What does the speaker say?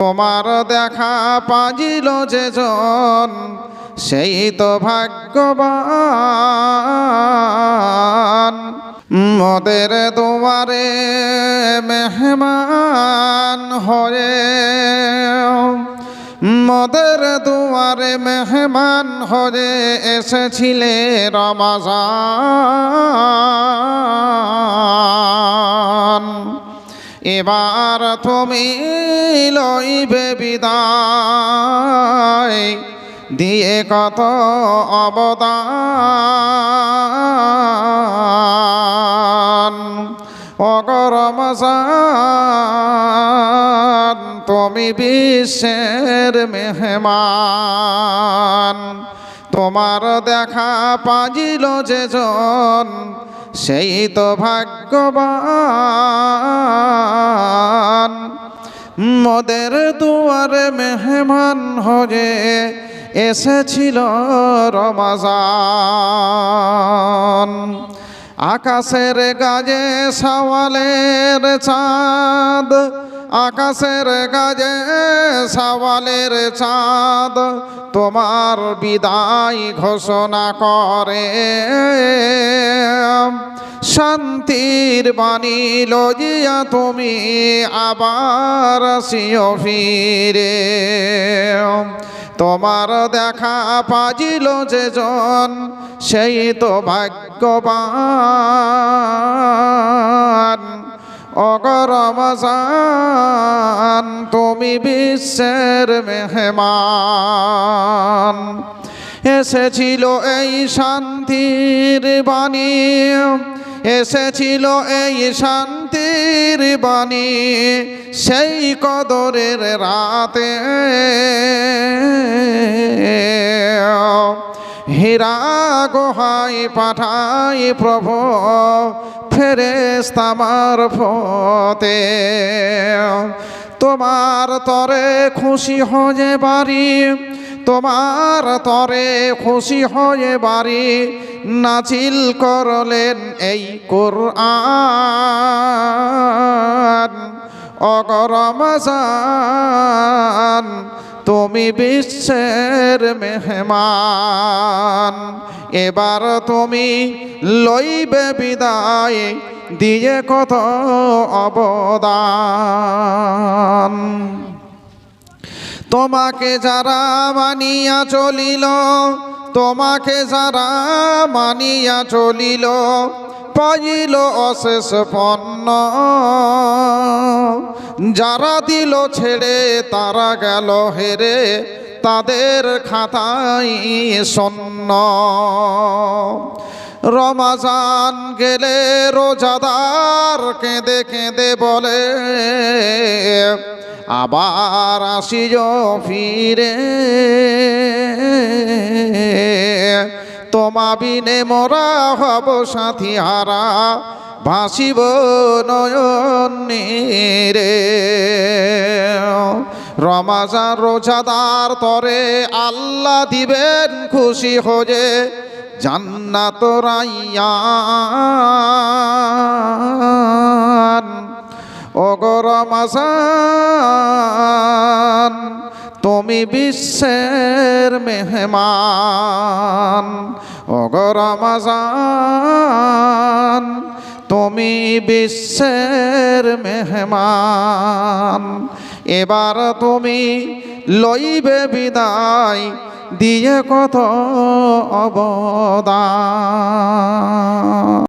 তোমার দেখা পাজিল যে জন, সেই তো ভাগ্যবান। মদের দুয়ারে মেহমান হয়ে, মদের দুয়ারে মেহমান হয়ে এসেছিলে রমাজান। এবার তুমি লইবে বিদায়, দিয়ে কত অবদান। অগরমজান তুমি বিশ্বের মেহমান। তোমার দেখা পাজিল যে জন সেই তো ভাগ্যবান। মদের দুয়ারে মেহমান হয়ে এসেছিল রমাজান। আকাশের গাজে সওয়ালের চাঁদ, আকাশের গাজে সওয়ালের চাঁদ তোমার বিদায় ঘোষণা করে। শান্তির বাণী লজিয়া তুমি আবার আসিও ফিরে। তোমার দেখা পাজিল যে জন সেই তো ভাগ্যবান। অগরমজান তুমি বিশ্বের মেহমান। এসেছিল এই শান্তির বাণী। এসেছিল এই শান্তির বাণী সেই কদরের রাতে। হীরা গোহাই পাঠাই প্রভু ফেরেস্তামার ফতে তোমার তরে খুশি হয়ে বাড়ি, তোমার তরে খুশি হয়ে বাড়ি নাচিল করলেন এই কোরআন। অগরমজান তুমি বিশ্বের মেহমান। এবার তুমি লইবে বিদায়, দিয়ে কত অবদান। তোমাকে যারা মানিয়া চলিল তোমাকে যারা মানিয়া চলিল, পাইল অশেষ পণ্য। যারা দিল ছেড়ে, তারা গেল হেরে, তাদের খাতায় শূন্য। রমাজান গেলে রোজাদার কেঁদে কেঁদে বলে আবার আসিও ফিরে। তোমা বিনে মোরা হব সাথী হারা ভাসিব নয়ন রে রমাজান রোজাদার তরে আল্লাহ দিবেন খুশি হয়ে জান্নাত রাইয়ান অগরমাজান তুমি বিশ্বের মেহমান। অগরমাজান তুমি বিশ্বের মেহমান। এবার তুমি লইবে বিদায়, দিয়ে কত অবদান।